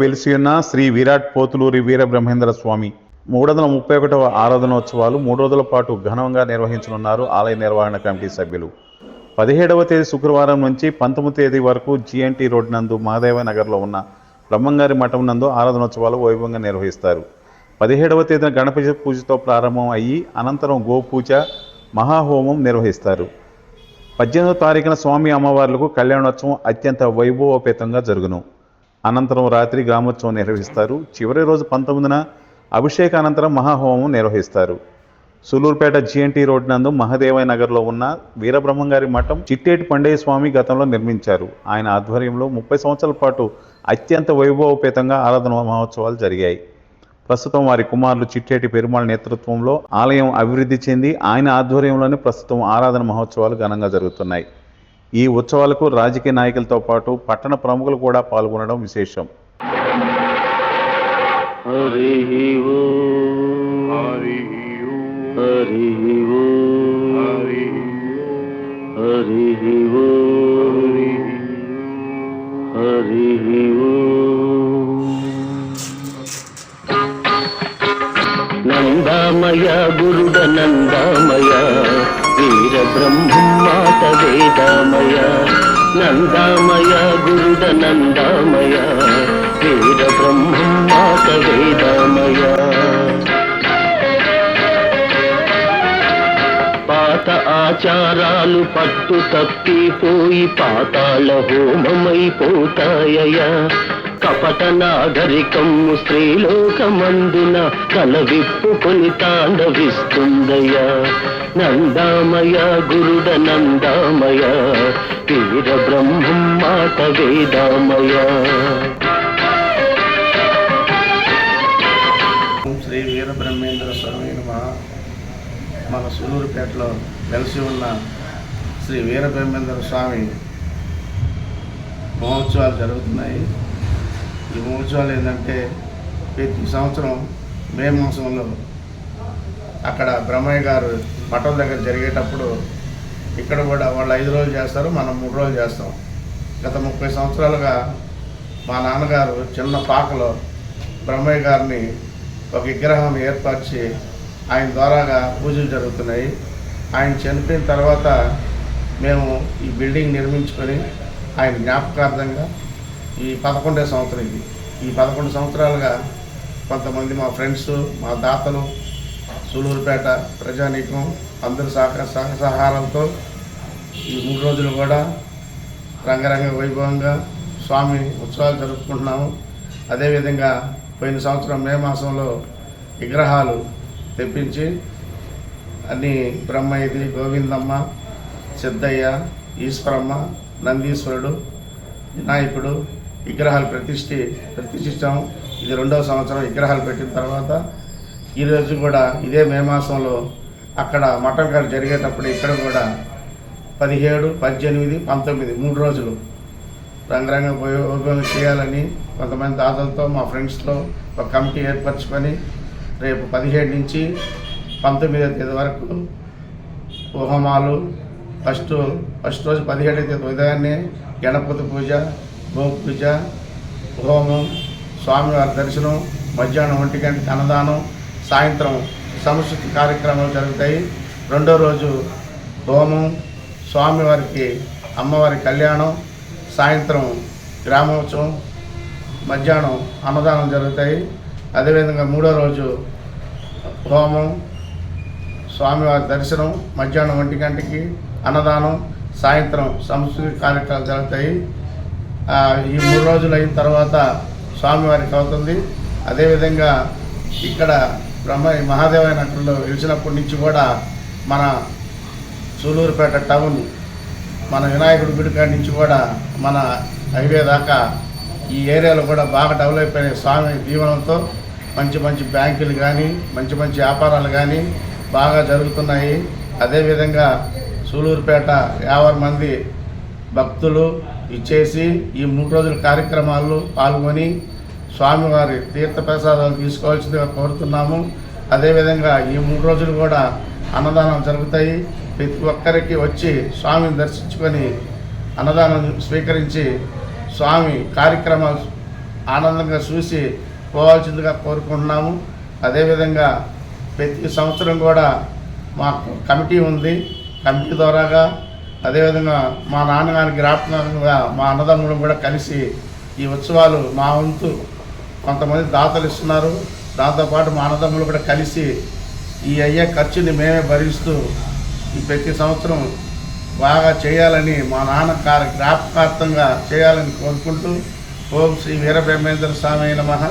వెలిసి ఉన్న శ్రీ విరాట్ పోతులూరి వీర బ్రహ్మేంద్ర స్వామి. మూడు వందల ముప్పై ఒకటవ ఆరాధనోత్సవాలు మూడు రోజుల పాటు ఘనంగా నిర్వహించనున్నారు ఆలయ నిర్వహణ కమిటీ సభ్యులు. పదిహేడవ తేదీ శుక్రవారం నుంచి పంతొమ్మిది తేదీ వరకు జిఎన్టీ రోడ్ నందు మహాదేవ నగర్లో ఉన్న బ్రహ్మంగారి మఠం నందు ఆరాధనోత్సవాలు వైభవంగా నిర్వహిస్తారు. పదిహేడవ తేదీన గణపతి పూజతో ప్రారంభం అయ్యి అనంతరం గోపూజ మహాహోమం నిర్వహిస్తారు. పద్దెనిమిదవ తారీఖున స్వామి అమ్మవార్లకు కళ్యాణోత్సవం అత్యంత వైభవోపేతంగా జరుగును. అనంతరం రాత్రి గ్రామోత్సవం నిర్వహిస్తారు. చివరి రోజు పంతొమ్మిదిన అభిషేక అనంతరం మహాహోమం నిర్వహిస్తారు. సులూరుపేట జిఎన్టీ రోడ్ నందు మహదేవయ్య నగర్లో ఉన్న వీరబ్రహ్మంగారి మఠం చిట్టేటి పండయ్య స్వామి గతంలో నిర్మించారు. ఆయన ఆధ్వర్యంలో ముప్పై సంవత్సరాల పాటు అత్యంత వైభవోపేతంగా ఆరాధన మహోత్సవాలు జరిగాయి. ప్రస్తుతం వారి కుమారులు చిట్టేటి పెరుమాళ్ నేతృత్వంలో ఆలయం అభివృద్ధి చెంది ఆయన ఆధ్వర్యంలోనే ప్రస్తుతం ఆరాధన మహోత్సవాలు ఘనంగా జరుగుతున్నాయి. ఈ ఉత్సవాలకు రాజకీయ నాయకులతో పాటు పట్టణ ప్రముఖులు కూడా పాల్గొనడం విశేషం. నందామయ గురుడ నందామయ వీర బ్రహ్మాత వేదామయ నందామయ గురుద నందామయ వీర బ్రహ్మాత వేదామయ పాత ఆచారాలు పట్టు తప్పిపోయి పాతాళ హోమమైపోతాయ కపట నాగరికము స్త్రీలోకమందున తల విప్పుకొని తాండవిస్తుందయ నందామయ గురుడ నందామయ వీర బ్రహ్మం మాట వేదామయ శ్రీ వీరబ్రహ్మేంద్ర స్వామి మన సూలూరుపేటలో వెలిసి ఉన్న శ్రీ వీరబ్రహ్మేంద్ర స్వామి మహోత్సవాలు జరుగుతున్నాయి. ఈ మహోత్సవాలు ఏంటంటే ప్రతి సంవత్సరం మే మాసంలో అక్కడ బ్రహ్మయ్య గారు మఠం దగ్గర జరిగేటప్పుడు ఇక్కడ కూడా వాళ్ళు ఐదు రోజులు చేస్తారు మనం మూడు రోజులు చేస్తాం. గత ముప్పై సంవత్సరాలుగా మా నాన్నగారు చిన్న పాకలో బ్రహ్మయ్య గారిని ఒక విగ్రహం ఏర్పరిచి ఆయన ద్వారాగా పూజలు జరుగుతున్నాయి. ఆయన చనిపోయిన తర్వాత మేము ఈ బిల్డింగ్ నిర్మించుకొని ఆయన జ్ఞాపకార్థంగా ఈ పదకొండే సంవత్సరం ఇది. ఈ పదకొండు సంవత్సరాలుగా కొంతమంది మా ఫ్రెండ్స్ మా దాతలు సూలూరుపేట ప్రజానీకం అందరి సహకార సహసహారాలతో ఈ మూడు రోజులు కూడా రంగరంగ వైభవంగా స్వామి ఉత్సవాలు జరుపుకుంటున్నాము. అదేవిధంగా పోయిన సంవత్సరం మే మాసంలో విగ్రహాలు తెప్పించి అన్ని బ్రహ్మయ్యది గోవిందమ్మ సిద్ధయ్య ఈశ్వరమ్మ నందీశ్వరుడు వినాయకుడు విగ్రహాలు ప్రతిష్ఠి ప్రతిష్ఠించాము. ఇది రెండవ సంవత్సరం విగ్రహాలు పెట్టిన తర్వాత ఈరోజు కూడా ఇదే మే మాసంలో అక్కడ మటన్ కాడ జరిగేటప్పుడు ఇక్కడ కూడా పదిహేడు పద్దెనిమిది పంతొమ్మిది మూడు రోజులు రంగరంగ ఉపయోగం చేయాలని కొంతమంది దాతలతో మా ఫ్రెండ్స్తో ఒక కమిటీ ఏర్పరచుకొని రేపు పదిహేడు నుంచి పంతొమ్మిదో తేదీ వరకు హోమాలు ఫస్ట్ ఫస్ట్ రోజు పదిహేడవ తేదీ ఉదయాన్నే గణపతి పూజ గోపూజ హోమం స్వామివారి దర్శనం మధ్యాహ్నం ఒంటి గంటకి అన్నదానం సాయంత్రం సంస్కృతి కార్యక్రమాలు జరుగుతాయి. రెండో రోజు హోమం స్వామివారికి అమ్మవారి కళ్యాణం సాయంత్రం గ్రామోత్సవం మధ్యాహ్నం అన్నదానం జరుగుతాయి. అదేవిధంగా మూడో రోజు హోమం స్వామివారి దర్శనం మధ్యాహ్నం ఒంటి గంటకి అన్నదానం సాయంత్రం సంస్కృతి కార్యక్రమాలు జరుగుతాయి. ఈ మూడు రోజులు అయిన తర్వాత స్వామివారికి అవుతుంది. అదేవిధంగా ఇక్కడ బ్రహ్మ మహాదేవ నగరంలో వెలిసినప్పటి నుంచి కూడా మన సూలూరుపేట టౌన్ మన వినాయకుడి గుడికాడి నుంచి కూడా మన హైవే దాకా ఈ ఏరియాలో కూడా బాగా డెవలప్ అయిన స్వామి దీవెనతో మంచి మంచి బ్యాంకులు కానీ మంచి మంచి వ్యాపారాలు కానీ బాగా జరుగుతున్నాయి. అదేవిధంగా సూలూరుపేట యాభై మంది భక్తులు ఇచ్చేసి ఈ మూడు రోజుల కార్యక్రమాల్లో పాల్గొని స్వామివారి తీర్థ ప్రసాదాలు తీసుకోవాల్సిందిగా కోరుతున్నాము. అదేవిధంగా ఈ మూడు రోజులు కూడా అన్నదానం జరుగుతాయి. ప్రతి ఒక్కరికి వచ్చి స్వామిని దర్శించుకొని అన్నదానం స్వీకరించి స్వామి కార్యక్రమాలు ఆనందంగా చూసి పోవాల్సిందిగా కోరుకుంటున్నాము. అదేవిధంగా ప్రతి సంవత్సరం కూడా మాకు కమిటీ ఉంది. కమిటీ ద్వారాగా అదేవిధంగా మా నాన్నగారి జ్ఞాపకంగా మా అన్నదమ్ములు కూడా కలిసి ఈ ఉత్సవాలు మా వంతు కొంతమంది దాతలు ఇస్తున్నారు. దాంతోపాటు మా అన్నదమ్ములు కూడా కలిసి ఈ అయ్యే ఖర్చుని మేమే భరిస్తూ ఈ ప్రతి సంవత్సరం బాగా చేయాలని మా నాన్న కా- జ్ఞాపకార్థంగా చేయాలని కోరుకుంటూ ఓం శ్రీ వీరబ్రహ్మేంద్ర స్వామి నమః.